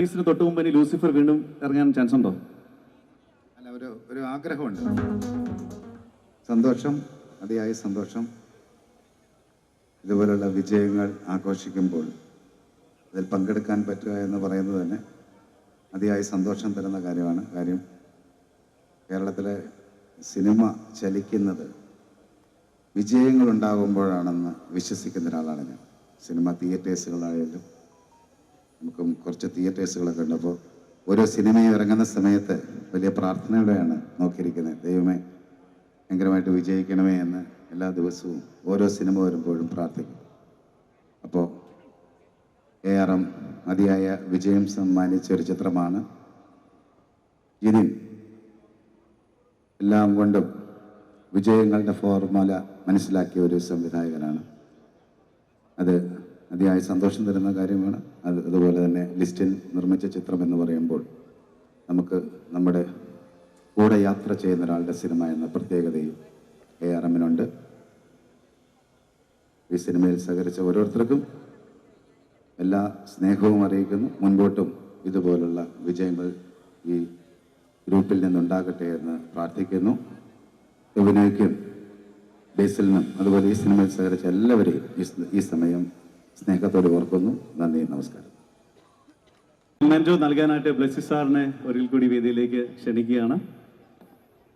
റിലീസിന് തൊട്ട് മുമ്പ് ഇനി ലൂസിഫർ വീണ്ടും ഇറങ്ങാൻ ചാൻസ് ഉണ്ടോ? അല്ല ഒരു ഒരു ആഗ്രഹമുണ്ട്. സന്തോഷം അതിയായ സന്തോഷം. ഇതുപോലുള്ള വിജയങ്ങൾ ആഘോഷിക്കുമ്പോൾ അതിൽ പങ്കെടുക്കാൻ പറ്റുക എന്ന് പറയുന്നത് തന്നെ അതിയായ സന്തോഷം തരുന്ന കാര്യമാണ്. കാര്യം കേരളത്തിലെ സിനിമ ചലിക്കുന്നത് വിജയങ്ങൾ ഉണ്ടാകുമ്പോഴാണെന്ന് വിശ്വസിക്കുന്ന ഒരാളാണ് ഞാൻ. സിനിമ തിയേറ്റേഴ്സുകളായാലും നമുക്കും കുറച്ച് തിയേറ്റേഴ്സുകളൊക്കെ ഉണ്ട് അപ്പോൾ ഓരോ സിനിമയും ഇറങ്ങുന്ന സമയത്ത് വലിയ പ്രാർത്ഥനയോടെയാണ് നോക്കിയിരിക്കുന്നത്. ദൈവമേ ഭയങ്കരമായിട്ട് വിജയിക്കണമേ എന്ന് എല്ലാ ദിവസവും ഓരോ സിനിമ വരുമ്പോഴും പ്രാർത്ഥിക്കും. അപ്പോൾ എ ആർ എം അതിയായ വിജയം സമ്മാനിച്ച ഒരു ചിത്രമാണ്. ജിതിൻ എല്ലാം കൊണ്ടും വിജയങ്ങളുടെ ഫോർമുല മനസ്സിലാക്കിയ ഒരു സംവിധായകനാണ്. അത് അതിയായ സന്തോഷം തരുന്ന കാര്യമാണ്. അത് അതുപോലെ തന്നെ ലിസ്റ്റിൽ നിർമ്മിച്ച ചിത്രം എന്ന് പറയുമ്പോൾ നമുക്ക് നമ്മുടെ കൂടെ യാത്ര ചെയ്യുന്ന ഒരാളുടെ സിനിമ എന്ന പ്രത്യേകതയും എ ആർ എമ്മിനുണ്ട് ഈ സിനിമയിൽ സഹകരിച്ച ഓരോരുത്തർക്കും എല്ലാ സ്നേഹവും അറിയിക്കുന്നു. മുൻപോട്ടും ഇതുപോലുള്ള വിജയങ്ങൾ ഈ ഗ്രൂപ്പിൽ നിന്നുണ്ടാകട്ടെ എന്ന് പ്രാർത്ഥിക്കുന്നു. അഭിനയിക്കും. ബേസിലിനും അതുപോലെ ഈ സിനിമയിൽ സഹകരിച്ച എല്ലാവരെയും ഈ സമയം സ്നേഹത്തോടെ ഓർക്കുന്നു. നന്ദി നമസ്കാരം. മെന്റോ നൽകാനായിട്ട് ബ്ലസ്സി സാറിനെ ഒരിക്കൽ കൂടി വേദിയിലേക്ക് ക്ഷണിക്കുകയാണ്.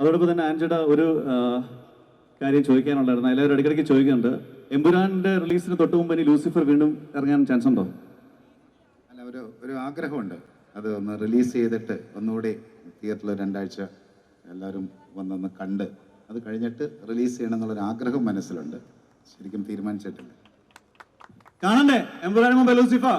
അതോടൊപ്പം തന്നെ ആൻജയുടെ ഒരു കാര്യം ചോദിക്കാനുണ്ടായിരുന്നു. എല്ലാവരും ഇടയ്ക്കിടയ്ക്ക് ചോദിക്കുന്നുണ്ട്. എമ്പുരാന്റെ റിലീസിന് തൊട്ട് മുമ്പ് ഇനി ലൂസിഫർ വീണ്ടും ഇറങ്ങാൻ ചാൻസ് ഉണ്ടോ അല്ല ഒരു ഒരു ആഗ്രഹമുണ്ട്. അത് ഒന്ന് റിലീസ് ചെയ്തിട്ട് ഒന്നുകൂടി തിയേറ്ററിൽ രണ്ടാഴ്ച എല്ലാവരും വന്നൊന്ന് കണ്ട് അത് കഴിഞ്ഞിട്ട് റിലീസ് ചെയ്യണം എന്നുള്ളൊരു ആഗ്രഹം മനസ്സിലുണ്ട്. ശരിക്കും തീരുമാനിച്ചിട്ടില്ല. കാണണ്ടേ? എമ്പുരാന് മുമ്പ് ലൂസിഫർ?